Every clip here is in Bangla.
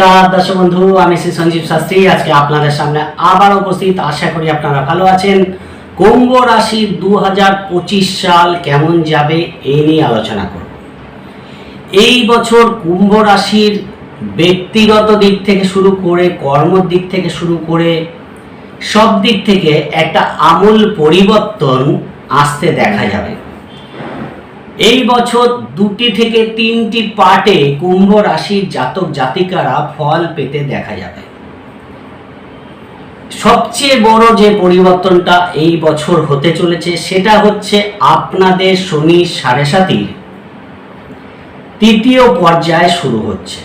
নমস্কার, দর্শক বন্ধু, আমি শ্রী সঞ্জীব শাস্ত্রী। আজকে আপনাদের সামনে আবার উপস্থিত। আশা করি আপনারা ভালো আছেন। কুম্ভ রাশির দু সাল কেমন যাবে এই নিয়ে আলোচনা করব। এই বছর কুম্ভ রাশির ব্যক্তিগত দিক থেকে শুরু করে কর্মর দিক থেকে শুরু করে, সব দিক থেকে একটা আমূল পরিবর্তন আসতে দেখা যাবে। এই বছর দুটি থেকে তিনটি পার্টে কুম্ভ রাশির জাতক জাতিকারা ফল পেতে দেখা যাবে। সবচেয়ে বড় যে পরিবর্তনটা এই বছর হতে চলেছে সেটা হচ্ছে আপনাদের শনি সাড়ে সাতির তৃতীয় পর্যায়ে শুরু হচ্ছে।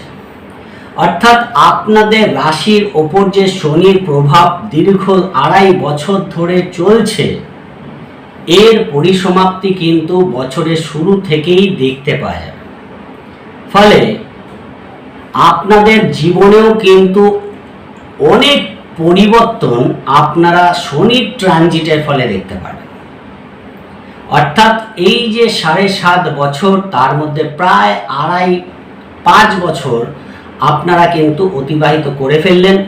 অর্থাৎ আপনাদের রাশির ওপর যে শনির প্রভাব দীর্ঘ আড়াই বছর ধরে চলছে এর পরিসমাপ্তি কিন্তু বছরের শুরু থেকেই দেখতে পাওয়া যাবে ফলে আপনাদের জীবনেও কিন্তু অনেক পরিবর্তন আপনারা শনির ট্রানজিটের ফলে দেখতে পাবেন। অর্থাৎ এই যে সাড়ে সাত বছর, তার মধ্যে প্রায় আড়াই, পাঁচ বছর আপনারা কিন্তু অতিবাহিত করে ফেললেন।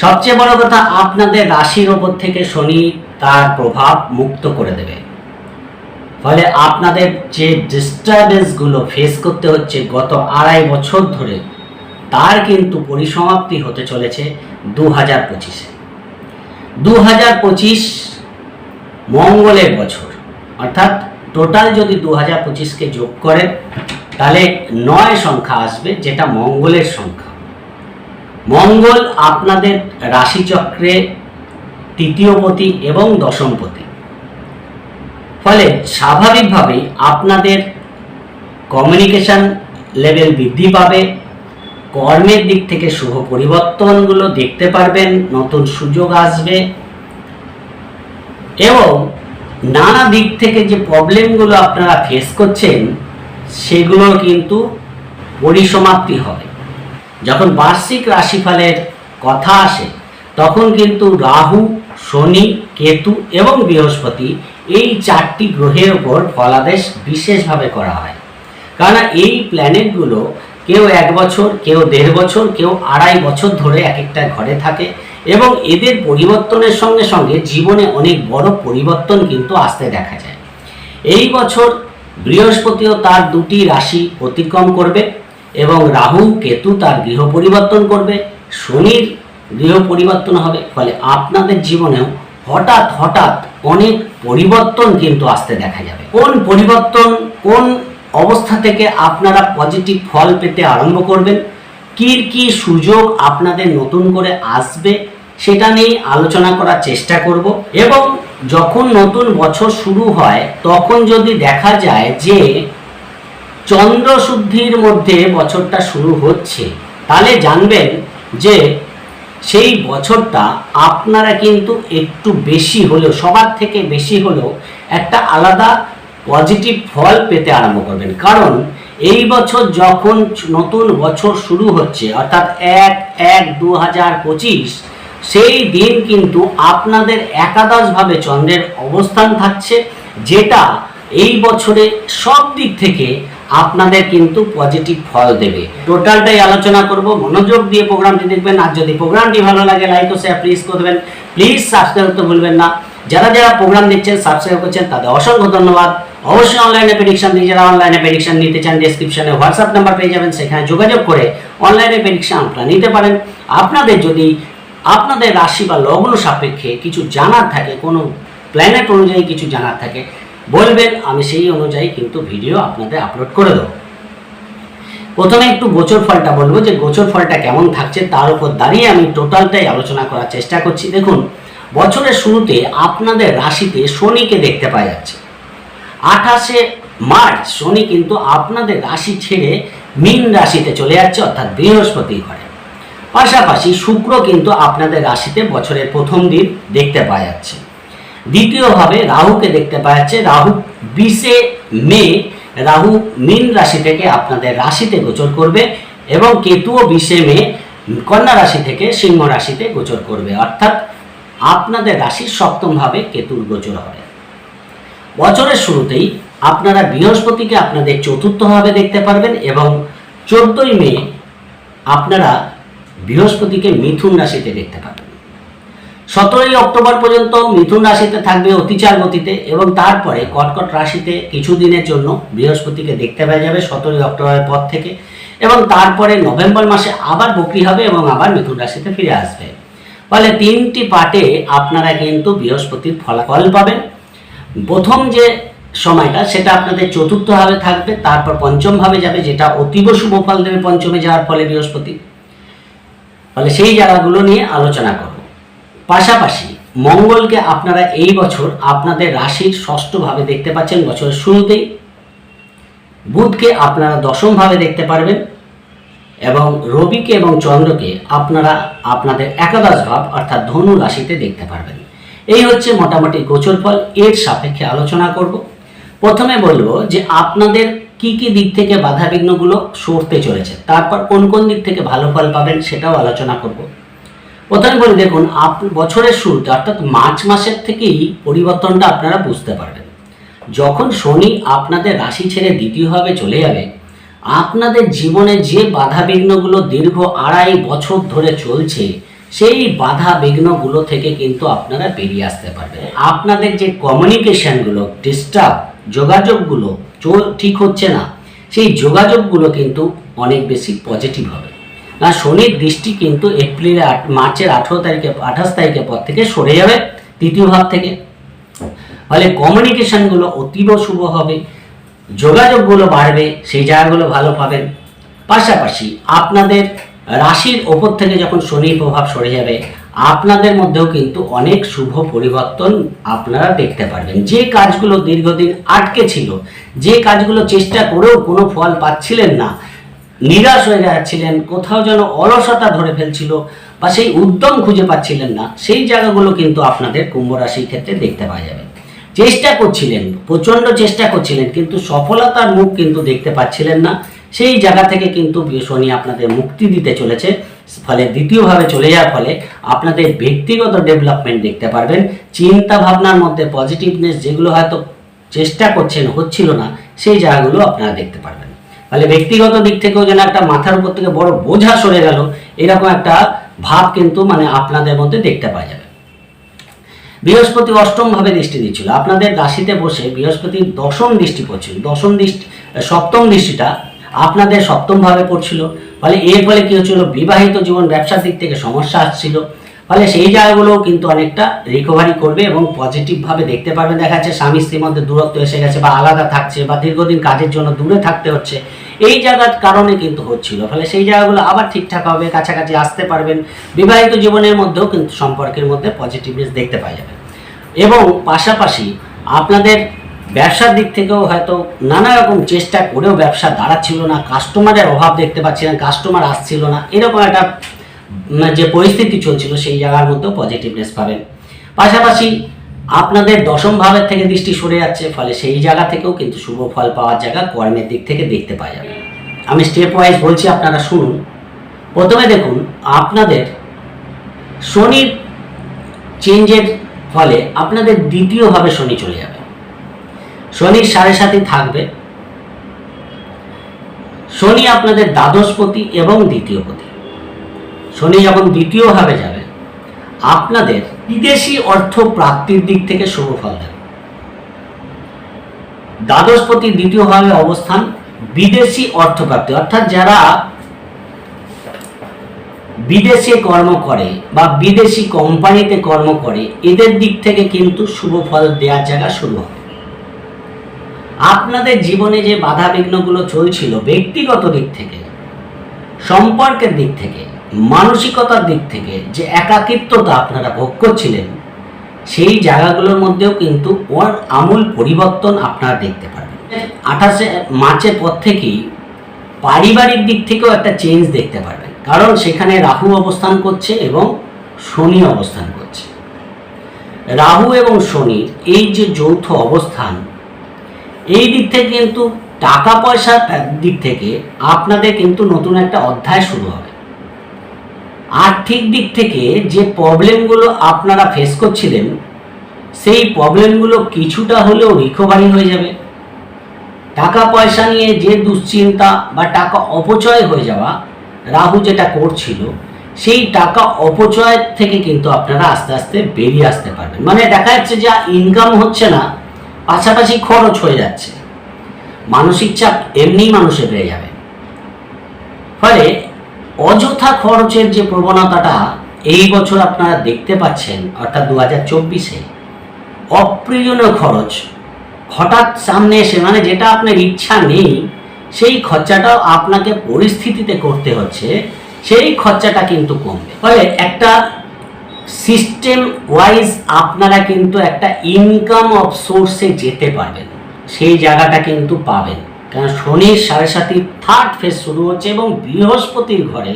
সবচেয়ে বড় কথা, আপনাদের রাশির ওপর থেকে শনি তার প্রভাব মুক্ত করে দেবে। ফলে আপনাদের যে ডিস্টারবেন্সগুলো ফেস করতে হচ্ছে গত আড়াই বছর ধরে, তার কিন্তু পরিসমাপ্তি হতে চলেছে দু হাজার পঁচিশে। দু হাজার পঁচিশ মঙ্গলের বছর, অর্থাৎ টোটাল যদি দু হাজার পঁচিশকে যোগ করেন, তাহলে নয় সংখ্যা আসবে, যেটা মঙ্গলের সংখ্যা। মঙ্গল আপনাদের রাশিচক্রে তৃতীয়পতি এবং দশমপতি ফলে স্বাভাবিকভাবেই আপনাদের কমিউনিকেশন লেভেল বৃদ্ধি পাবে, কর্মের দিক থেকে শুভ পরিবর্তনগুলো দেখতে পারবেন, নতুন সুযোগ আসবে এবং নানা দিক থেকে যে প্রবলেমগুলো আপনারা ফেস করছেন সেগুলো কিন্তু পরিসমাপ্তি হবে। যখন বার্ষিক রাশিফলের কথা আসে, তখন কিন্তু রাহু শনি, কেতু এবং বৃহস্পতি এই চারটি গ্রহের ওপর ফলাদেশ বিশেষভাবে করা হয়। কারণ এই প্ল্যানেটগুলো কেউ এক বছর, কেউ দেড় বছর, কেউ আড়াই বছর ধরে এক একটা ঘরে থাকে এবং এদের পরিবর্তনের সঙ্গে সঙ্গে জীবনে অনেক বড় পরিবর্তন কিন্তু আসতে দেখা যায়। এই বছর বৃহস্পতিও তার দুটি রাশি অতিক্রম করবে এবং রাহু, কেতু তার গৃহ পরিবর্তন করবে। শনির গৃহ পরিবর্তন হবে। ফলে আপনাদের জীবনেও হঠাৎ হঠাৎ অনেক পরিবর্তন কিন্তু আসতে দেখা যাবে। কোন পরিবর্তন কোন অবস্থা থেকে আপনারা পজিটিভ ফল পেতে আরম্ভ করবেন? কি কি সুযোগ আপনাদের নতুন করে আসবে? সেটা নিয়ে আলোচনা করার চেষ্টা করব। এবং যখন নতুন বছর শুরু হয়, তখন যদি দেখা যায় যে চন্দ্রশুদ্ধির মধ্যে বছরটা শুরু হচ্ছে, তাহলে জানবেন যে সেই বছরটা আপনারা কিন্তু একটু বেশি হলেও, সবার থেকে বেশি হলেও একটা আলাদা পজিটিভ ফল পেতে আরম্ভ করবেন। কারণ এই বছর যখন নতুন বছর শুরু হচ্ছে, অর্থাৎ এক এক, দু হাজার পঁচিশ, সেই দিন কিন্তু আপনাদের একাদশভাবে চন্দ্রের অবস্থান থাকছে, যেটা এই বছরে সব দিক থেকে আপনাদের কিন্তু পজিটিভ ফল দেবে। টোটালটাই আলোচনা করব, মনোযোগ দিয়ে প্রোগ্রামটি দেখবেন, আর যদি প্রোগ্রামটি ভালো লাগে লাইক ও শেয়ার প্লিজ করবেন প্লিজ সাবস্ক্রাইব করতে ভুলবেন না। যারা যারা প্রোগ্রাম দেখছেন সাবস্ক্রাইব করছেন, তাদের অসংখ্য ধন্যবাদ। অবশ্যই অনলাইনে প্রেডিকশন দিয়ে, যারা অনলাইনে প্রেডিকশন নিতে চান ডেসক্রিপশনে হোয়াটসঅ্যাপ নাম্বার পেয়ে যাবেন, সেখানে যোগাযোগ করে অনলাইনে প্রেডিকশন আপনারা নিতে পারেন। আপনাদের যদি আপনাদের রাশি বা লগ্ন সাপেক্ষে কিছু জানার থাকে, কোনো প্ল্যানেট অনুযায়ী কিছু জানার থাকে বলবেন, আমি সেই অনুযায়ী কিন্তু ভিডিও আপনাদের আপলোড করে দেবো। প্রথমে একটু গোচর ফলটা বলব যে, গোচর ফলটা কেমন থাকছে তার উপর দাঁড়িয়ে আমি টোটালটাই আলোচনা করার চেষ্টা করছি। দেখুন, বছরের শুরুতে আপনাদের রাশিতে শনিকে দেখতে পাওয়া যাচ্ছে। আঠাশে মার্চ শনি কিন্তু আপনাদের রাশি ছেড়ে মীন রাশিতে চলে যাচ্ছে, অর্থাৎ বৃহস্পতি ঘরে। পাশাপাশি শুক্র কিন্তু আপনাদের রাশিতে বছরের প্রথম দিন দেখতে পাওয়া যাচ্ছে। দ্বিতীয়ভাবে রাহুকে দেখতে পাওয়া যাচ্ছে রাহু বিশে মে। রাহু মীন রাশি থেকে আপনাদের রাশিতে গোচর করবে এবং কেতুও বিশে মে। কন্যা রাশি থেকে সিংহ রাশিতে গোচর করবে। অর্থাৎ আপনাদের রাশির সপ্তমভাবে কেতুর গোচর হবে। বছরের শুরুতেই আপনারা বৃহস্পতিকে আপনাদের চতুর্থভাবে দেখতে পারবেন এবং চোদ্দই মে আপনারা বৃহস্পতিকে মিথুন রাশিতে দেখতে পাবেন। সতেরোই অক্টোবর পর্যন্ত মিথুন রাশিতে থাকবে অতিচার গতিতে এবং তারপরে কর্কট রাশিতে কিছুদিনের জন্য বৃহস্পতিকে দেখতে পাওয়া যাবে সতেরোই অক্টোবরের পর থেকে এবং তারপরে নভেম্বর মাসে আবার বকরি হবে এবং আবার মিথুন রাশিতে ফিরে আসবে। ফলে তিনটি পার্টে আপনারা কিন্তু বৃহস্পতির ফলাফল পাবেন। প্রথম যে সময়টা, সেটা আপনাদের চতুর্থ ভাবে থাকবে, তারপর পঞ্চম ভাবে যাবে, যেটা অতীব শুভ ফল দেবে পঞ্চমে যাওয়ার ফলে বৃহস্পতি। ফলে সেই জায়গাগুলো নিয়ে আলোচনা করব। পাশাপাশি মঙ্গলকে আপনারা এই বছর আপনাদের রাশির ষষ্ঠ ভাবে দেখতে পাচ্ছেন, বছরের শুরুতেই। বুধকে আপনারা দশম ভাবে দেখতে পারবেন এবং রবিকে এবং চন্দ্রকে আপনারা আপনাদের একাদশ ভাব অর্থাৎ ধনু রাশিতে দেখতে পারবেন। এই হচ্ছে মোটামুটি গোচর ফল, এর সাপেক্ষে আলোচনা করব। প্রথমে বলব যে আপনাদের কি কি দিক থেকে বাধা বিঘ্নগুলো সরতে চলেছে, তারপর কোন কোন দিক থেকে ভালো ফল পাবেন সেটাও আলোচনা করব। প্রথমে বলি, দেখুন, আপ, বছরের শুরুতে, অর্থাৎ মার্চ মাসের থেকেই পরিবর্তনটা আপনারা বুঝতে পারবেন। যখন শনি আপনাদের রাশি ছেড়ে দ্বিতীয়ভাবে চলে যাবে, আপনাদের জীবনে যে বাধা বিঘ্নগুলো দীর্ঘ আড়াই বছর ধরে চলছে, সেই বাধা বিঘ্নগুলো থেকে কিন্তু আপনারা বেরিয়ে আসতে পারবেন। আপনাদের যে কমিউনিকেশনগুলো ডিস্টার্ব যোগাযোগগুলো ঠিক হচ্ছে না, সেই যোগাযোগগুলো কিন্তু অনেক বেশি পজিটিভ হবে। না, শনির দৃষ্টি কিন্তু এপ্রিলের আট, মার্চের আঠেরো তারিখে, আঠাশ তারিখের পর থেকে সরে যাবে তৃতীয় ভাব থেকে। ফলে কমিউনিকেশনগুলো অতীব শুভ হবে, যোগাযোগগুলো বাড়বে, সেই জায়গাগুলো ভালো পাবেন। পাশাপাশি আপনাদের রাশির ওপর থেকে যখন শনির প্রভাব সরে যাবে, আপনাদের মধ্যেও কিন্তু অনেক শুভ পরিবর্তন আপনারা দেখতে পারবেন। যে কাজগুলো দীর্ঘদিন আটকে ছিল, যে কাজগুলো চেষ্টা করেও কোনো ফল পাচ্ছিলেন না নিরাশ হয়ে যাচ্ছিলেন, কোথাও যেন অলসতা ধরে ফেলছিল বা সেই উদ্যম খুঁজে পাচ্ছিলেন না। সেই জায়গাগুলো কিন্তু আপনাদের কুম্ভ রাশির ক্ষেত্রে দেখতে পাওয়া যাবে। চেষ্টা করছিলেন, প্রচণ্ড চেষ্টা করছিলেন, কিন্তু সফলতার মুখ কিন্তু দেখতে পাচ্ছিলেন না। সেই জায়গা থেকে কিন্তু শনি আপনাদের মুক্তি দিতে চলেছে, ফলে দ্বিতীয়ভাবে চলে যাওয়ার ফলে আপনাদের ব্যক্তিগত ডেভেলপমেন্ট দেখতে পারবেন। চিন্তা ভাবনার মধ্যে পজিটিভনেস যেগুলো হয়তো চেষ্টা করছেন, হচ্ছিল না, সেই জায়গাগুলো আপনারা দেখতে পারবেন। ফলে ব্যক্তিগত দিক থেকেও যেন একটা মাথার উপর থেকে বড় বোঝা সরে গেল, এরকম একটা ভাব কিন্তু মানে আপনাদের মধ্যে দেখতে পাওয়া যাবে। বৃহস্পতি অষ্টম ভাবে দৃষ্টি দিচ্ছিল। আপনাদের রাশিতে বসে বৃহস্পতি দশম দৃষ্টি পড়ছিল। দশম দৃষ্টি, সপ্তম দৃষ্টিটা আপনাদের সপ্তম ভাবে পড়ছিল। ফলে এর ফলে কি হচ্ছিল? বিবাহিত জীবন, ব্যবসার দিক থেকে সমস্যা আসছিল। ফলে সেই জায়গাগুলোও কিন্তু অনেকটা রিকভারি করবে এবং পজিটিভভাবে দেখতে পারবে। দেখা যাচ্ছে স্বামী স্ত্রীর মধ্যে দূরত্ব এসে গেছে বা আলাদা থাকছে বা দীর্ঘদিন কাজের জন্য দূরে থাকতে হচ্ছে। এই জায়গার কারণে কিন্তু হচ্ছিল। ফলে সেই জায়গাগুলো আবার ঠিকঠাক হবে, কাছাকাছি আসতে পারবেন। বিবাহিত জীবনের মধ্যেও কিন্তু সম্পর্কের মধ্যে পজিটিভনেস দেখতে পাওয়া যাবে। এবং পাশাপাশি আপনাদের ব্যবসার দিক থেকেও হয়তো নানা রকম চেষ্টা করেও ব্যবসা দাঁড়াচ্ছিল না কাস্টমারের অভাব দেখতে পাচ্ছিলেন কাস্টমার আসছিল না, এরকম একটা যে পরিস্থিতি চলছিল সেই জায়গার মধ্যেও পজিটিভনেস পাবেন। পাশাপাশি আপনাদের দশম ভাবের থেকে দৃষ্টি সরে যাচ্ছে, ফলে সেই জায়গা থেকেও কিন্তু শুভ ফল পাওয়ার জায়গা কর্মের দিক থেকে দেখতে পাওয়া যাবে। আমি স্টেপ ওয়াইজ বলছি, আপনারা শুনুন। প্রথমে দেখুন, আপনাদের শনির চেঞ্জের ফলে আপনাদের দ্বিতীয়ভাবে শনি চলে যাবে। শনির সাড়ে সাথে থাকবে। শনি আপনাদের দ্বাদশপতি এবং দ্বিতীয়পতি শনি যখন দ্বিতীয়ভাবে যাবে, আপনাদের বিদেশি অর্থ প্রাপ্তির দিক থেকে শুভ ফল দেবে। দ্বাদশপতি দ্বিতীয়ভাবে অবস্থান বিদেশি অর্থ প্রাপ্তি অর্থাৎ যারা বিদেশে কর্ম করে বা বিদেশি কোম্পানিতে কর্ম করে, এদের দিক থেকে কিন্তু শুভ ফল দেওয়ার জায়গা শুরু হবে। আপনাদের জীবনে যে বাধা বিঘ্নগুলো চলছিল ব্যক্তিগত দিক থেকে, সম্পর্কের দিক থেকে মানসিকতার দিক থেকে যে একাকিত্বতা আপনারা ভোগ করছিলেন, সেই জায়গাগুলোর মধ্যেও কিন্তু আমূল পরিবর্তন আপনারা দেখতে পারবেন। আঠাশে মার্চের পর থেকেই পারিবারিক দিক থেকেও একটা চেঞ্জ দেখতে পারবেন। কারণ সেখানে রাহু অবস্থান করছে এবং শনি অবস্থান করছে। রাহু এবং শনির এই যে যৌথ অবস্থান, এই দিক থেকে কিন্তু টাকা পয়সার দিক থেকে আপনাদের কিন্তু নতুন একটা অধ্যায় শুরু হবে। আর্থিক দিক থেকে যে প্রবলেমগুলো আপনারা ফেস করছিলেন, সেই প্রবলেমগুলো কিছুটা হলেও রিকভারি হয়ে যাবে। টাকা পয়সা নিয়ে যে দুশ্চিন্তা বা টাকা অপচয় হয়ে যাওয়া রাহু যেটা করছিল, সেই টাকা অপচয় থেকে কিন্তু আপনারা আস্তে আস্তে বেরিয়ে আসতে পারবেন। মানে দেখা যাচ্ছে যে ইনকাম হচ্ছে না, পাশাপাশি খরচ হয়ে যাচ্ছে। মানসিক চাপ এমনিই মানুষের বেড়ে যাবে। ফলে অযথা খরচের যে প্রবণতাটা, এই বছর আপনারা দেখতে পাচ্ছেন, অর্থাৎ দু হাজার চব্বিশে, অপ্রয়োজনীয় খরচ। হঠাৎ সামনে এসে মানে যেটা আপনার ইচ্ছা নেই, সেই খরচাটাও আপনাকে পরিস্থিতিতে করতে হচ্ছে, সেই খরচাটা কিন্তু কমবে। ফলে একটা সিস্টেম ওয়াইজ আপনারা কিন্তু একটা ইনকাম অফ সোর্সে যেতে পারবেন, সেই জায়গাটা কিন্তু পাবেন। কারণ শনির সাড়ে সাথী থার্ড ফেজ শুরু হচ্ছে এবং বৃহস্পতির ঘরে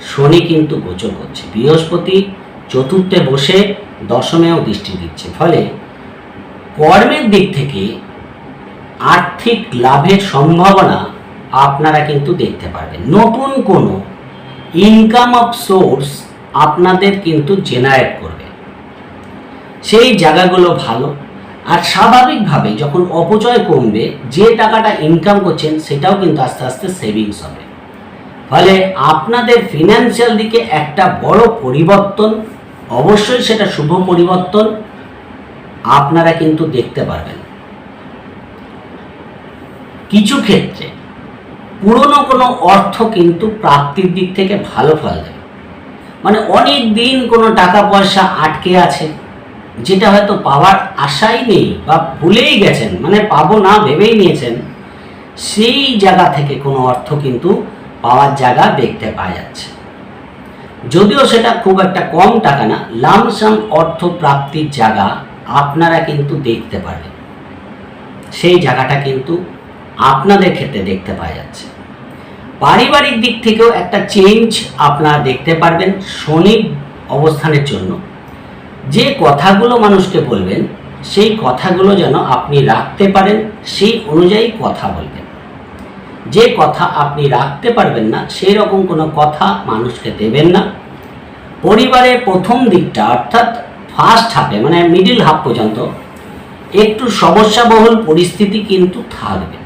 শনি কিন্তু গোচর করছে বৃহস্পতি চতুর্থে বসে দশমেও দৃষ্টি দিচ্ছে। ফলে কর্মের দিক থেকে আর্থিক লাভের সম্ভাবনা আপনারা কিন্তু দেখতে পারবেন। নতুন কোনো ইনকাম অফ সোর্স আপনাদের কিন্তু জেনারেট করবে। সেই জায়গাগুলো ভালো। আর স্বাভাবিকভাবে যখন অপচয় কমবে, যে টাকাটা ইনকাম করছেন, সেটাও কিন্তু আস্তে আস্তে সেভিংস হবে। ফলে আপনাদের ফিনান্সিয়াল দিকে একটা বড় পরিবর্তন, অবশ্যই সেটা শুভ পরিবর্তন, আপনারা কিন্তু দেখতে পারবেন। কিছু ক্ষেত্রে পুরনো কোনো অর্থ কিন্তু প্রাপ্তির দিক থেকে ভালো ফল দেবে মানে অনেক দিন কোনো টাকা পয়সা আটকে আছে যেটা হয়তো পাওয়ার আশাই নেই বা ভুলেই গেছেন মানে পাবো না ভেবেই নিয়েছেন, সেই জায়গা থেকে কোনো অর্থ কিন্তু পাওয়ার জায়গা দেখতে পাওয়া যাচ্ছে। যদিও সেটা খুব একটা কম টাকা না, লামসাম অর্থ প্রাপ্তির জায়গা আপনারা কিন্তু দেখতে পারবেন। সেই জায়গাটা কিন্তু আপনাদের ক্ষেত্রে দেখতে পাওয়া যাচ্ছে। পারিবারিক দিক থেকেও একটা চেঞ্জ আপনারা দেখতে পারবেন শনির অবস্থানের জন্য। যে কথাগুলো মানুষকে বলবেন, সেই কথাগুলো যেন আপনি রাখতে পারেন, সেই অনুযায়ী কথা বলবেন। যে কথা আপনি রাখতে পারবেন না, সেই রকম কোনো কথা মানুষকে দেবেন না। পরিবারের প্রথম দিকটা, অর্থাৎ ফার্স্ট হাফে মানে মিডিল হাফ পর্যন্ত, একটু সমস্যাবহুল পরিস্থিতি কিন্তু থাকবে।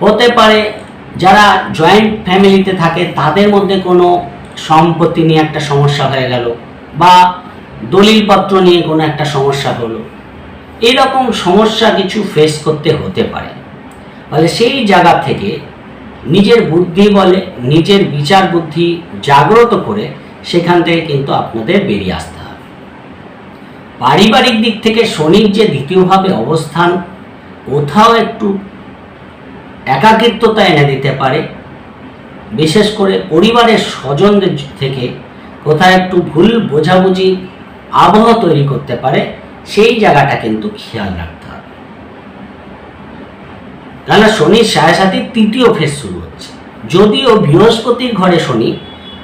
হতে পারে যারা জয়েন্ট ফ্যামিলিতে থাকে, তাদের মধ্যে কোনো সম্পত্তি নিয়ে একটা সমস্যা হয়ে গেল, বা দলিলপত্র নিয়ে কোনো একটা সমস্যা হলো। এরকম সমস্যা কিছু ফেস করতে হতে পারে। ফলে সেই জায়গা থেকে নিজের বুদ্ধি বলে, নিজের বিচার বুদ্ধি জাগ্রত করে সেখান থেকে কিন্তু আপনাদের বেরিয়ে আসতে হবে। পারিবারিক দিক থেকে শনির যে দ্বিতীয়ভাবে অবস্থান, কোথাও একটু একাকিত্বতা এনে দিতে পারে। বিশেষ করে পরিবারের স্বজনদের থেকে কোথায় একটু ভুল বোঝাবুঝি আবহ তৈরি করতে পারে, সেই জায়গাটা কিন্তু খেয়াল রাখতে হবে। কেননা শনির সাড়ে সাথে তৃতীয় ফেজ শুরু হচ্ছে। যদিও বৃহস্পতির ঘরে শনি,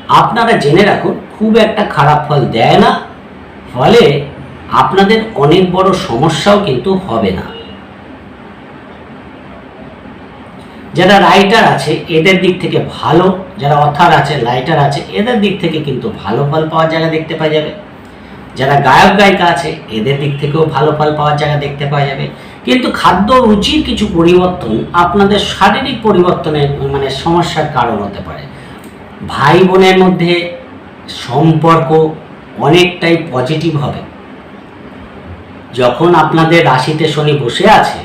আপনারা জেনে রাখুন, খুব একটা খারাপ ফল দেয় না, ফলে আপনাদের অনেক বড় সমস্যাও কিন্তু হবে না। যারা রাইটার আছে, এদের দিক থেকে ভালো, যারা অথার আছে রাইটার আছে, এদের দিক থেকে কিন্তু ভালো ফল পাওয়ার জায়গা দেখতে পাওয়া যাবে। যারা গায়ক গায়িকা আছে, এদের দিক থেকেও ভালো ফল পাওয়ার জায়গা দেখতে পাওয়া যাবে। কিন্তু খাদ্য রুচির কিছু পরিবর্তন আপনাদের শারীরিক পরিবর্তনের মানে সমস্যার কারণ হতে পারে। ভাই বোনের মধ্যে সম্পর্ক অনেকটাই পজিটিভ হবে। যখন আপনাদের রাশিতে শনি বসে আছে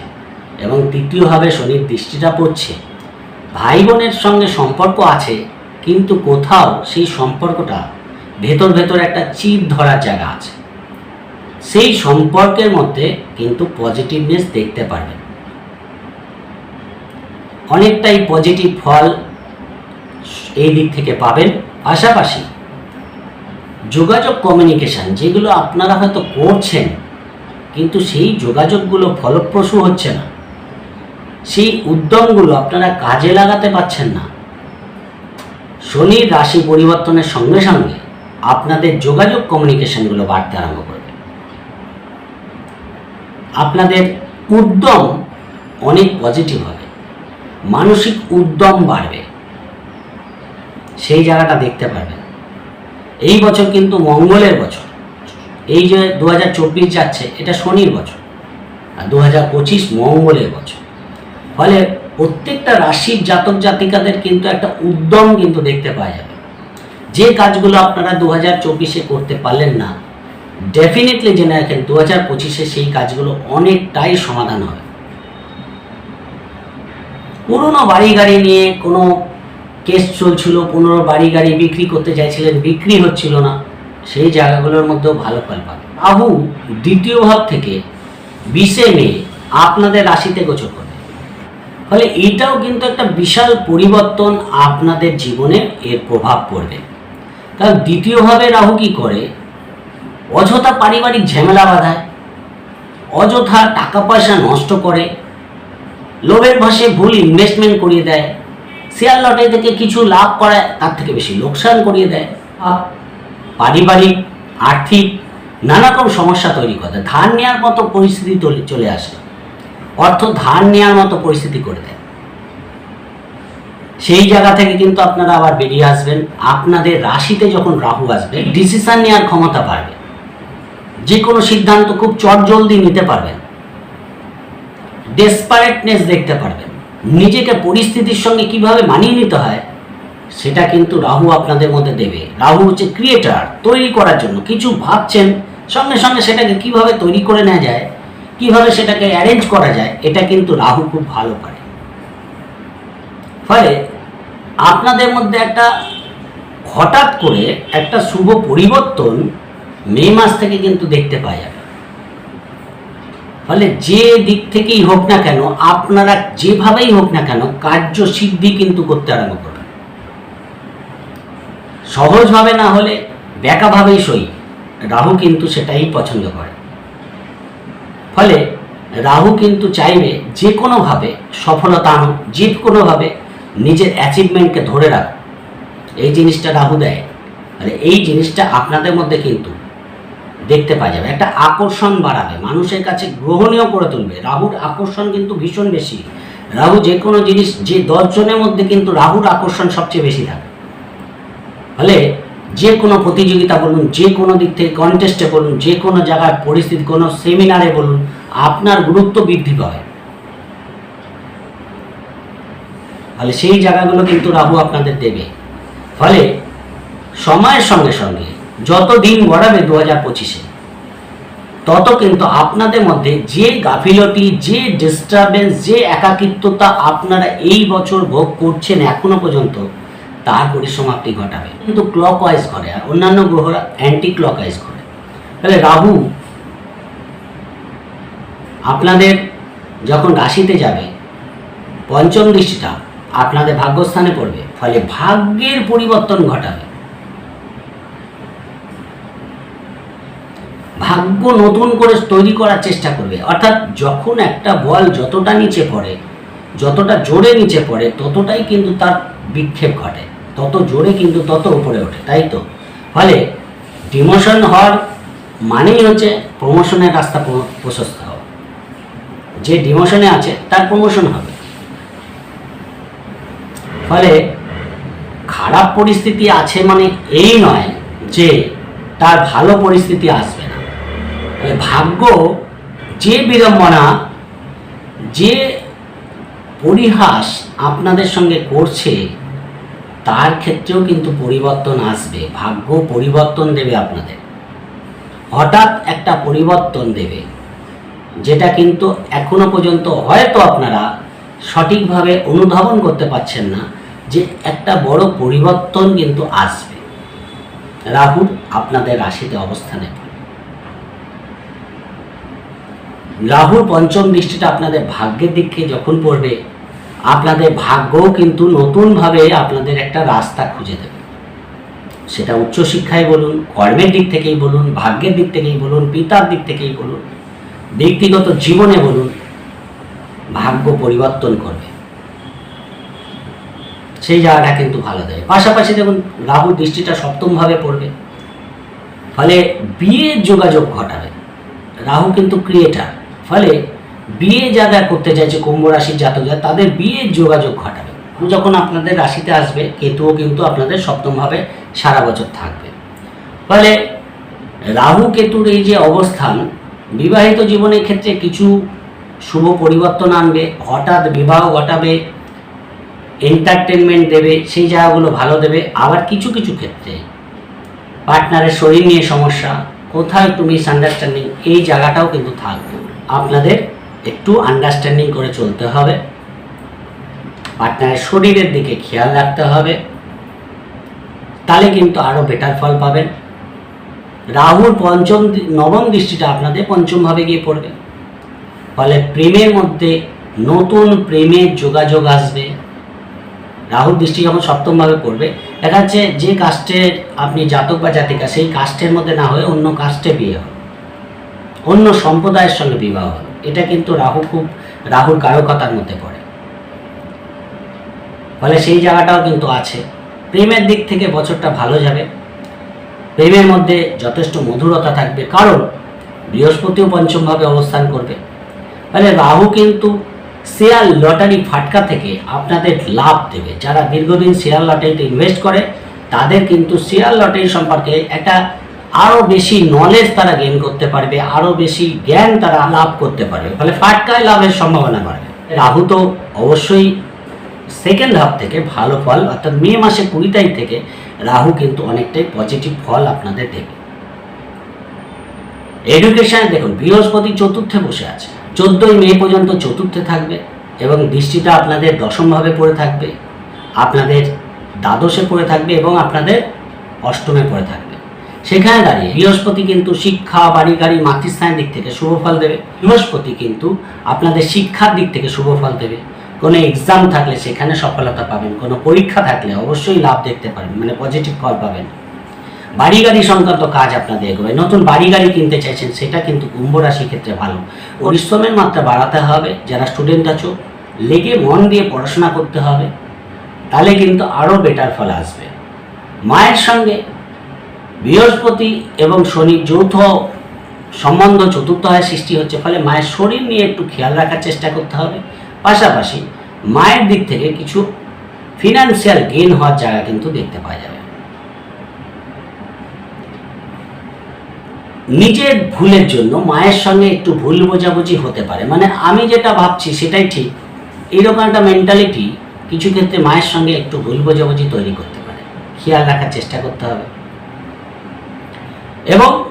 এবং তৃতীয়ভাবে শনির দৃষ্টিটা পড়ছে, ভাই বোনের সঙ্গে সম্পর্ক আছে, কিন্তু কোথাও সেই সম্পর্কটা ভেতর ভেতর একটা চির ধরার জায়গা আছে। সেই সম্পর্কের মধ্যে কিন্তু পজিটিভনেস দেখতে পারবেন। অনেকটাই পজিটিভ ফল এই দিক থেকে পাবেন। পাশাপাশি যোগাযোগ কমিউনিকেশান যেগুলো আপনারা হয়তো করছেন, কিন্তু সেই যোগাযোগগুলো ফলপ্রসূ হচ্ছে না। সেই উদ্যমগুলো আপনারা কাজে লাগাতে পারছেন না। শনির রাশি পরিবর্তনের সঙ্গে সঙ্গে আপনাদের যোগাযোগ কমিউনিকেশনগুলো বাড়তে আরম্ভ করবে। আপনাদের উদ্যম অনেক পজিটিভ হবে। মানসিক উদ্যম বাড়বে। সেই জায়গাটা দেখতে পারবেন। এই বছর কিন্তু মঙ্গলের বছর। এই যে দু হাজার চব্বিশ যাচ্ছে, এটা শনির বছর। আর দু হাজার পঁচিশ মঙ্গলের বছর। ফলে প্রত্যেকটা রাশির জাতক জাতিকাদের কিন্তু একটা উদ্যম কিন্তু দেখতে পাওয়া যাবে। যে কাজগুলো আপনারা দু হাজার চব্বিশে করতে পারলেন না ডেফিনেটলি জেনে রাখেন দু হাজার পঁচিশে সেই কাজগুলো অনেকটাই সমাধান হবে। পুরনো বাড়ি গাড়ি নিয়ে কোনো কেস চলছিল, পুরনো বাড়ি গাড়ি বিক্রি করতে চাইছিলেন, বিক্রি হচ্ছিল না, সেই জায়গাগুলোর মধ্যেও ভালো ফল পাবে। রাহু দ্বিতীয় ভাব থেকে বিশে মে আপনাদের রাশিতে গোচর করবে। ফলে এটাও কিন্তু একটা বিশাল পরিবর্তন আপনাদের জীবনে এর প্রভাব পড়বে। কারণ দ্বিতীয়ভাবে রাহু কি করে? অযথা পারিবারিক ঝামেলা বাঁধায়, অযথা টাকা পয়সা নষ্ট করে, লোভের ভাষে ভুল ইনভেস্টমেন্ট করিয়ে দেয় শেয়ার লটে থেকে কিছু লাভ করায়, তার থেকে বেশি লোকসান করিয়ে দেয়। পারিবারিক, আর্থিক নানা রকম সমস্যা তৈরি করে ধার নেওয়ার মতো পরিস্থিতি চলে আসে। অর্থ ধার নেওয়ার মতো পরিস্থিতি করে দেয়। সেই জায়গা থেকে কিন্তু আপনারা আবার বেরিয়ে আসবেন। আপনাদের রাশিতে যখন রাহু আসবে ডিসিশন নেওয়ার ক্ষমতা বাড়বে। যে কোনো সিদ্ধান্ত খুব চটজলদি নিতে পারবেন। ডেসপারেটনেস দেখতে পারবেন। নিজেকে পরিস্থিতির সঙ্গে কীভাবে মানিয়ে নিতে হয়, সেটা কিন্তু রাহু আপনাদের মধ্যে দেবে। রাহু হচ্ছে ক্রিয়েটার তৈরি করার জন্য। কিছু ভাবছেন, সঙ্গে সঙ্গে সেটাকে কীভাবে তৈরি করে নেওয়া যায়, কীভাবে সেটাকে অ্যারেঞ্জ করা যায়, এটা কিন্তু রাহু খুব ভালো পারে ফলে আপনাদের মধ্যে একটা হঠাৎ করে একটা শুভ পরিবর্তন মে মাস থেকে কিন্তু দেখতে পাওয়া যাবে। ফলে যে দিক থেকেই হোক না কেন, আপনারা যেভাবেই হোক না কেন কার্য সিদ্ধি কিন্তু করতে আরম্ভ করবেন। সহজভাবে না হলে ব্যাকাভাবেই সই। রাহু কিন্তু সেটাই পছন্দ করে। ফলে রাহু কিন্তু চাইবে যে কোনোভাবে সফলতা আনো যে কোনোভাবে নিজের অ্যাচিভমেন্টকে ধরে রাখো। এই জিনিসটা রাহু দেয়। মানে এই জিনিসটা আপনাদের মধ্যে কিন্তু দেখতে পাওয়া যাবে। একটা আকর্ষণ বাড়াবে। মানুষের কাছে গ্রহণীয় করে তুলবে। রাহুর আকর্ষণ কিন্তু ভীষণ বেশি। রাহু যে কোনো জিনিস, যে দশজনের মধ্যে কিন্তু রাহুর আকর্ষণ সবচেয়ে বেশি থাকে। ফলে যে কোনো প্রতিযোগিতা বলুন যে কোনো দিক থেকে কন্টেস্টে বলুন যে কোনো জায়গায় পরিস্থিতি, কোনো সেমিনারে বলুন, আপনার গুরুত্ব বৃদ্ধি পাবে। ফলে সেই জায়গাগুলো কিন্তু রাহু আপনাদের দেবে। ফলে সময়ের সঙ্গে সঙ্গে যত দিন গড়াবে দু হাজার পঁচিশে, তত কিন্তু আপনাদের মধ্যে যে গাফিলতি, যে ডিস্টারবেন্স যে একাকিত্বতা আপনারা এই বছর ভোগ করছেন এখনও পর্যন্ত, তার পরিসমাপ্তি ঘটাবে। কিন্তু ক্লক ওয়াইজ করে, আর অন্যান্য গ্রহরা অ্যান্টি ক্লক ওয়াইজ করে। তাহলে রাহু আপনাদের যখন রাশিতে যাবে, পঞ্চম দৃষ্টিটা আপনাদের ভাগ্যস্থানে পড়বে, ফলে ভাগ্যের পরিবর্তন ঘটাবে। ভাগ্য নতুন করে তৈরি করার চেষ্টা করবে। অর্থাৎ যখন একটা বল যতটা নিচে পড়ে, যতটা জোরে নিচে পড়ে, ততটাই কিন্তু তার বিক্ষেপ ঘটে। তত জোরে কিন্তু তত উপরে ওঠে, তাই তো? ফলে ডিমোশন হওয়ার মানেই হচ্ছে প্রমোশনের রাস্তা প্রশস্ত হওয়া। যে ডিমোশনে আছে, তার প্রমোশন হবে। ফলে খারাপ পরিস্থিতি আছে মানে এই নয় যে তার ভালো পরিস্থিতি আসবে না। ভাগ্য যে বিড়ম্বনা, যে পরিহাস আপনাদের সঙ্গে করছে, তার ক্ষেত্রেও কিন্তু পরিবর্তন আসবে। ভাগ্য পরিবর্তন দেবে আপনাদের। হঠাৎ একটা পরিবর্তন দেবে, যেটা কিন্তু এখনও পর্যন্ত হয়তো আপনারা সঠিকভাবে অনুধাবন করতে পারছেন না। যে একটা বড় পরিবর্তন কিন্তু আসবে। রাহু আপনাদের রাশিতে অবস্থানে রাহুর পঞ্চম দৃষ্টিটা আপনাদের ভাগ্যের দিকে যখন পড়বে, আপনাদের ভাগ্যও কিন্তু নতুনভাবে আপনাদের একটা রাস্তা খুঁজে দেবে। সেটা উচ্চশিক্ষায় বলুন, কর্মের দিক থেকেই বলুন, ভাগ্যের দিক থেকেই বলুন, পিতার দিক থেকেই বলুন, ব্যক্তিগত জীবনে বলুন, ভাগ্য পরিবর্তন করবে। সেই জায়গাটা কিন্তু ভালো দেয়। পাশাপাশি দেখুন, রাহু দৃষ্টিটা সপ্তমভাবে পড়বে। ফলে বিয়ের যোগাযোগ ঘটাবে। রাহু কিন্তু ক্রিয়েটার ফলে বিয়ে যারা করতে চাইছে, কুম্ভ রাশির জাতক যারা তাদের বিয়ের যোগাযোগ ঘটাবে। যখন আপনাদের রাশিতে আসবে, কেতুও কিন্তু আপনাদের সপ্তমভাবে সারা বছর থাকবে। ফলে রাহু কেতুর এই যে অবস্থান, বিবাহিত জীবনের ক্ষেত্রে কিছু শুভ পরিবর্তন আনবে, হঠাৎ বিবাহ ঘটাবে এন্টারটেনমেন্ট দেবে, সেই জায়গাগুলো ভালো দেবে, আবার কিছু কিছু ক্ষেত্রে। পার্টনারের শরীর নিয়ে সমস্যা কোথাও একটু মিসআন্ডারস্ট্যান্ডিং এই জায়গাটাও কিন্তু থাকবে। আপনাদের একটু আন্ডারস্ট্যান্ডিং করে চলতে হবে। পার্টনারের শরীরের দিকে খেয়াল রাখতে হবে। তাহলে কিন্তু আরও বেটার ফল পাবেন। রাহুর পঞ্চম নবম দৃষ্টিটা আপনাদের পঞ্চমভাবে গিয়ে পড়বে। ফলে প্রেমের মধ্যে নতুন প্রেমের যোগাযোগ আসবে। রাহুর দৃষ্টি যখন সপ্তমভাবে পড়বে। দেখা যাচ্ছে যে কাস্টের আপনি জাতক বা জাতিকা, সেই কাস্টের মধ্যে না হয়ে অন্য কাস্টে বিয়ে হলো অন্য সম্প্রদায়ের সঙ্গে বিবাহ হলো এটা কিন্তু রাহু খুব রাহুর কারকতার মধ্যে পড়ে। ফলে সেই জায়গাটাও কিন্তু আছে। প্রেমের দিক থেকে বছরটা ভালো যাবে। প্রেমের মধ্যে যথেষ্ট মধুরতা থাকবে। কারণ বৃহস্পতিও পঞ্চমভাবে অবস্থান করবে। ফলে রাহু কিন্তু শেয়ার লটারি ফাটকা থেকে আপনাদের লাভ দেবে। যারা দীর্ঘদিন শেয়ার লটারিতে ইনভেস্ট করে, তাদের কিন্তু শেয়ার লটারি সম্পর্কে একটা আরও বেশি নলেজ তারা গেইন করতে পারবে আরও বেশি জ্ঞান তারা লাভ করতে পারবে। ফলে ফাটকায় লাভের সম্ভাবনা বাড়বে। রাহু তো অবশ্যই সেকেন্ড হাফ থেকে ভালো ফল, অর্থাৎ মে মাসে কুড়ি তারিখ থেকে রাহু কিন্তু অনেকটাই পজিটিভ ফল আপনাদের দেবে। এডুকেশনে দেখুন, বৃহস্পতি চতুর্থে বসে আছে। চোদ্দোই মে পর্যন্ত চতুর্থে থাকবে এবং দৃষ্টিটা আপনাদের দশমভাবে পড়ে থাকবে, আপনাদের দ্বাদশে পড়ে থাকবে এবং আপনাদের অষ্টমে পড়ে থাকবে। সেখানে দাঁড়িয়ে বৃহস্পতি কিন্তু শিক্ষা বাড়ি গাড়ি মাতৃস্থানের দিক থেকে শুভ ফল দেবে। বৃহস্পতি কিন্তু আপনাদের শিক্ষার দিক থেকে শুভ ফল দেবে। কোনো এক্সাম থাকলে সেখানে সফলতা পাবেন, কোনো পরীক্ষা থাকলে অবশ্যই লাভ দেখতে পারেন মানে পজিটিভ ফল পাবেন। বাড়ি গাড়ি সংক্রান্ত কাজ আপনাদের এগোবে নতুন বাড়ি গাড়ি কিনতে চাইছেন, সেটা কিন্তু কুম্ভ রাশির ক্ষেত্রে ভালো। পরিশ্রমের মাত্রা বাড়াতে হবে, যারা স্টুডেন্ট আছো, লেগে মন দিয়ে পড়াশোনা করতে হবে, তাহলে কিন্তু আরও বেটার ফল আসবে। মায়ের সঙ্গে বৃহস্পতি এবং শনির যৌথ সম্বন্ধ চতুর্থ হয় সৃষ্টি হচ্ছে, ফলে মায়ের শরীর নিয়ে একটু খেয়াল রাখার চেষ্টা করতে হবে। পাশাপাশি মায়ের দিক থেকে কিছু ফিনান্সিয়াল গেইন হওয়ার জায়গা কিন্তু দেখতে পাওয়া যাবে। নিজের ভুলের জন্য মায়ের সঙ্গে একটু ভুল বোঝাবুঝি হতে পারে। মানে আমি যেটা ভাবছি সেটাই ঠিক। এইরকম একটা মেন্টালিটি কিছু ক্ষেত্রে মায়ের সঙ্গে একটু ভুল বোঝাবুঝি তৈরি করতে পারে। খেয়াল রাখার চেষ্টা করতে হবে। এবং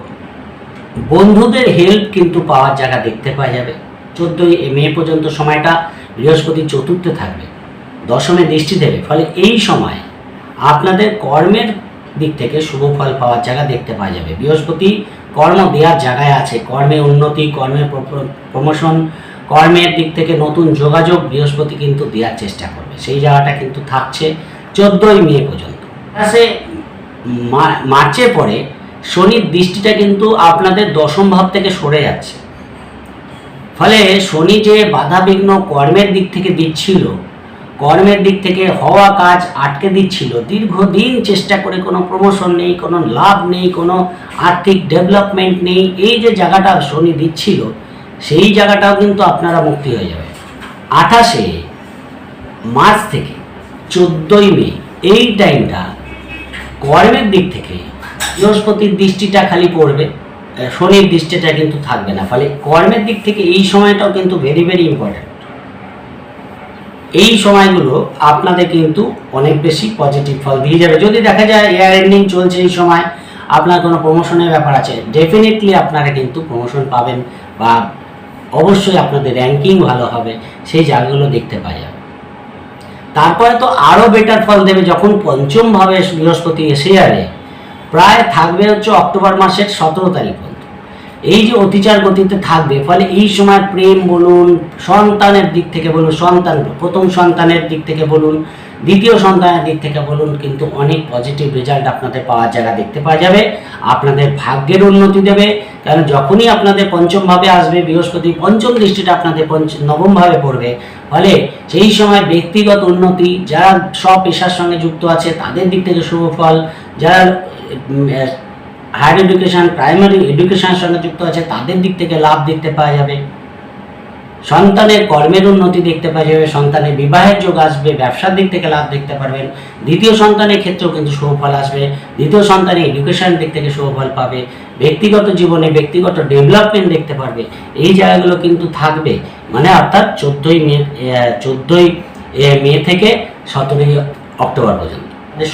বন্ধুদের হেল্প কিন্তু পাওয়ার জায়গা দেখতে পাওয়া যাবে। চোদ্দোই মে পর্যন্ত সময়টা বৃহস্পতি চতুর্থে থাকবে। দশমে দৃষ্টি দেবে। ফলে এই সময় আপনাদের কর্মের দিক থেকে শুভ ফল পাওয়ার জায়গা দেখতে পাওয়া যাবে। বৃহস্পতি কর্ম দেওয়ার জায়গায় আছে। কর্মে উন্নতি, কর্মে প্রমোশন, কর্মের দিক থেকে নতুন যোগাযোগ বৃহস্পতি কিন্তু দেওয়ার চেষ্টা করবে। সেই জায়গাটা কিন্তু থাকছে চোদ্দোই মে পর্যন্ত। সে মার্চের পরে শনির দৃষ্টিটা কিন্তু আপনাদের দশম ভাব থেকে সরে যাচ্ছে। ফলে শনি যে বাধা বিঘ্ন কর্মের দিক থেকে দিচ্ছিল কর্মের দিক থেকে হওয়া কাজ আটকে দিচ্ছিল। দীর্ঘদিন চেষ্টা করে কোনো প্রমোশন নেই, কোনো লাভ নেই, কোনো আর্থিক ডেভেলপমেন্ট নেই। এই যে জায়গাটা শনি দিচ্ছিল, সেই জায়গাটাও কিন্তু আপনারা মুক্তি হয়ে যাবে। আঠাশে মার্চ থেকে চোদ্দোই মে, এই টাইমটা কর্মের দিক থেকে বৃহস্পতির দৃষ্টিটা খালি পড়বে শনির দৃষ্টিটা কিন্তু থাকবে না। ফলে কর্মের দিক থেকে এই সময়টাও কিন্তু ভেরি ভেরি ইম্পর্ট্যান্ট এই সময়গুলো আপনাদের কিন্তু অনেক বেশি পজিটিভ ফল দিয়ে যাবে। যদি দেখা যায় এয়ার এন্ডিং চলছে এই সময়, আপনার কোনো প্রমোশনের ব্যাপার আছে ডেফিনেটলি আপনারা কিন্তু প্রমোশন পাবেন বা অবশ্যই আপনাদের র্যাঙ্কিং ভালো হবে, সেই জায়গাগুলো দেখতে পাওয়া তারপরে তো আরও বেটার ফল দেবে, যখন পঞ্চমভাবে বৃহস্পতি এসে যাবে, প্রায় থাকবে হচ্ছে অক্টোবর মাসের সতেরো তারিখ পর্যন্ত। এই যে অতিচার গতিতে থাকবে, ফলে এই সময় প্রেম বলুন, সন্তানের দিক থেকে বলুন, সন্তান, প্রথম সন্তানের দিক থেকে বলুন, দ্বিতীয় সন্তানের দিক থেকে বলুন, কিন্তু অনেক পজিটিভ রেজাল্ট আপনাদের পাওয়ার জায়গা দেখতে পাওয়া যাবে, আপনাদের ভাগ্যের উন্নতি দেবে, কারণ যখনই আপনাদের পঞ্চমভাবে আসবে, বৃহস্পতি পঞ্চম দৃষ্টিটা আপনাদের পঞ্চ নবমভাবে পড়বে, ফলে সেই সময় ব্যক্তিগত উন্নতি, যারা সব পেশার সঙ্গে যুক্ত আছে, তাদের দিক থেকে শুভ ফল, যারা হায়ার এডুকেশন প্রাইমারি এডুকেশনের সঙ্গে যুক্ত আছে, তাদের দিক থেকে লাভ দেখতে পাওয়া যাবে। সন্তানের কর্মের উন্নতি দেখতে পাওয়া যাবে, সন্তানের বিবাহের যোগ আসবে, ব্যবসার দিক থেকে লাভ দেখতে পারবেন। দ্বিতীয় সন্তানের ক্ষেত্রেও কিন্তু শুভফল আসবে, দ্বিতীয় সন্তানের এডুকেশন দিক থেকে শুভফল পাবে। ব্যক্তিগত জীবনে ব্যক্তিগত ডেভেলপমেন্ট দেখতে পারবে। এই জায়গাগুলো কিন্তু থাকবে। মানে অর্থাৎ চোদ্দোই মে চোদ্দোই মে থেকে সতেরোই অক্টোবর পর্যন্ত।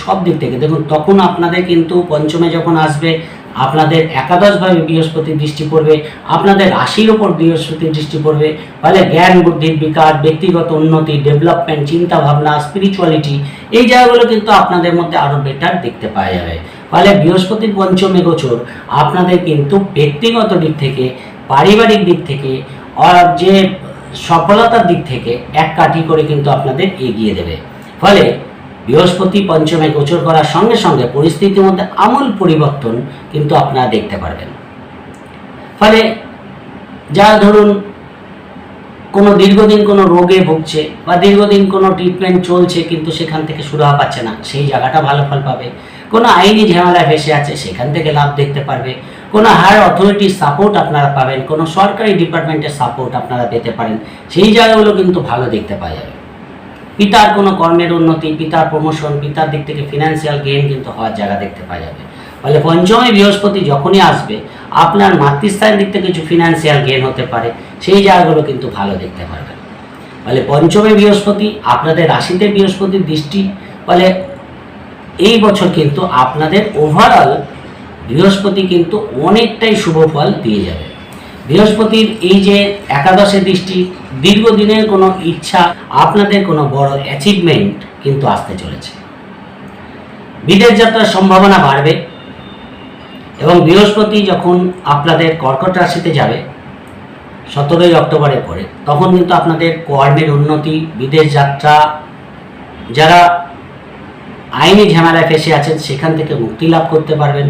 সব দিক থেকে। দেখুন, তখন আপনাদের কিন্তু পঞ্চমে যখন আসবে, আপনাদের একাদশভাবে বৃহস্পতির দৃষ্টি পড়বে, আপনাদের রাশির ওপর বৃহস্পতির দৃষ্টি পড়বে, ফলে জ্ঞান বুদ্ধির বিকাশ, ব্যক্তিগত উন্নতি ডেভেলপমেন্ট চিন্তা ভাবনা স্পিরিচুয়ালিটি এই জায়গাগুলো কিন্তু আপনাদের মধ্যে আরও বেটার দেখতে পাওয়া যাবে। ফলে বৃহস্পতির পঞ্চমে গোচর, আপনাদের কিন্তু ব্যক্তিগত দিক থেকে, পারিবারিক দিক থেকে, আর যে সফলতার দিক থেকে এক কাঠি করে কিন্তু আপনাদের এগিয়ে দেবে। ফলে বৃহস্পতি পঞ্চমে গোচর করার সঙ্গে সঙ্গে পরিস্থিতির মধ্যে আমূল পরিবর্তন কিন্তু আপনারা দেখতে পারবেন। ফলে যা ধরুন কোনো দীর্ঘদিন কোনো রোগে ভুগছে বা দীর্ঘদিন কোনো ট্রিটমেন্ট চলছে কিন্তু সেখান থেকে সুরাহা পাচ্ছে না, সেই জায়গাটা ভালো ফল পাবে। কোনো আইনি ঝামেলা ভেসে আছে, সেখান থেকে লাভ দেখতে পারবে। কোনো হায়ার অথরিটির সাপোর্ট আপনারা পাবেন, কোনো সরকারি ডিপার্টমেন্টের সাপোর্ট আপনারা পেতে পারেন। সেই জায়গাগুলো কিন্তু ভালো দেখতে পাওয়া যাবে। পিতার কোনো কর্মের উন্নতি, পিতার প্রমোশন পিতার দিক থেকে ফিনান্সিয়াল গেইন কিন্তু হওয়ার জায়গা দেখতে পাওয়া যাবে। ফলে পঞ্চমে বৃহস্পতি যখনই আসবে, আপনার মাতৃস্থানের দিক থেকে কিছু ফিনান্সিয়াল গেইন হতে পারে, সেই জায়গাগুলো কিন্তু ভালো দেখতে পারবেন। ফলে পঞ্চমে বৃহস্পতি আপনাদের রাশিতে বৃহস্পতির দৃষ্টি, ফলে এই বছর কিন্তু আপনাদের ওভারঅল বৃহস্পতি কিন্তু অনেকটাই শুভ ফল দিয়ে যাবে। বৃহস্পতির এই যে একাদশে দৃষ্টি, দীর্ঘদিনের কোনো ইচ্ছা, আপনাদের কোনো বড় অ্যাচিভমেন্ট কিন্তু আসতে চলেছে। বিদেশ যাত্রার সম্ভাবনা বাড়বে এবং বৃহস্পতি যখন আপনাদের কর্কট রাশিতে যাবে, সতেরোই অক্টোবরের পরে, তখন কিন্তু আপনাদের কর্মের উন্নতি, বিদেশ যাত্রা, যারা আইনি ঝামেলায় ফেসে আছেন, সেখান থেকে মুক্তি লাভ করতে পারবেন,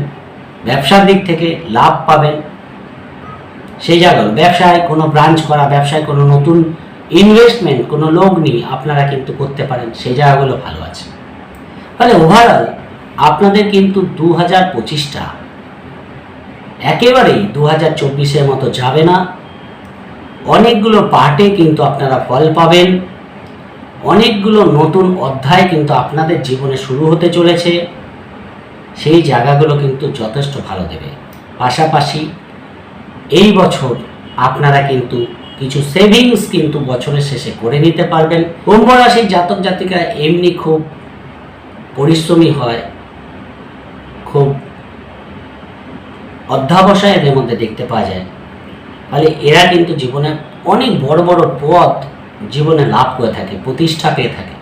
ব্যবসার দিক থেকে লাভ পাবেন। সেই জায়গায় ব্যবসায় কোনো ব্রাঞ্চ করা, ব্যবসায় কোনো নতুন ইনভেস্টমেন্ট কোনো লোক নিয়ে আপনারা কিন্তু করতে পারেন, সেই জায়গাগুলো ভালো আছে। ফলে ওভারঅল আপনাদের কিন্তু দু হাজার পঁচিশটা একেবারেই দু হাজার চব্বিশের মতো যাবে না। অনেকগুলো পার্টে কিন্তু আপনারা ফল পাবেন। অনেকগুলো নতুন অধ্যায় কিন্তু আপনাদের জীবনে শুরু হতে চলেছে। সেই জায়গাগুলো কিন্তু যথেষ্ট ভালো দেবে। পাশাপাশি এই বছর আপনারা কিন্তু কিছু সেভিংস কিন্তু বছরের শেষে করে নিতে পারবেন। কুম্ভ রাশির জাতক জাতিকা এমনি খুব পরিশ্রমী হয়, খুব অধ্যাবসায় এদের মধ্যে দেখতে পাওয়া যায়। ফলে এরা কিন্তু জীবনে অনেক বড় বড় পদ জীবনে লাভ করে থাকে, প্রতিষ্ঠা পেয়ে থাকে।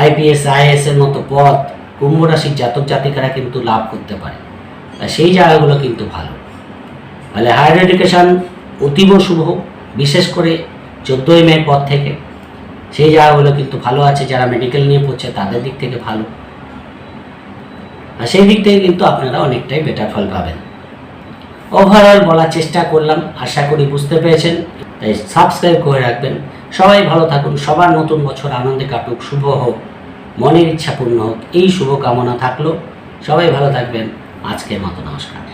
আইপিএস আইএস এর মতো পদ কুম্ভ রাশির জাতক জাতিকারা কিন্তু লাভ করতে পারে। সেই জায়গাগুলো কিন্তু ভালো। ফলে হায়ার এডুকেশান অতীব শুভ, বিশেষ করে চোদ্দোই মে পর থেকে। সেই জায়গাগুলো কিন্তু ভালো আছে, যারা মেডিকেল নিয়ে পড়ছে তাদের দিক থেকে ভালো। আর সেই দিক থেকে কিন্তু আপনারা অনেকটাই বেটার ফল পাবেন। ওভারঅল বলার চেষ্টা করলাম, আশা করি বুঝতে পেরেছেন। তাই সাবস্ক্রাইব করে রাখবেন। সবাই ভালো থাকুন, সবার নতুন বছর আনন্দে কাটুক, শুভ হোক, মনের ইচ্ছা পূর্ণ হোক, এই শুভ কামনা থাকল। সবাই ভালো থাকবেন, আজকের মতো নমস্কার।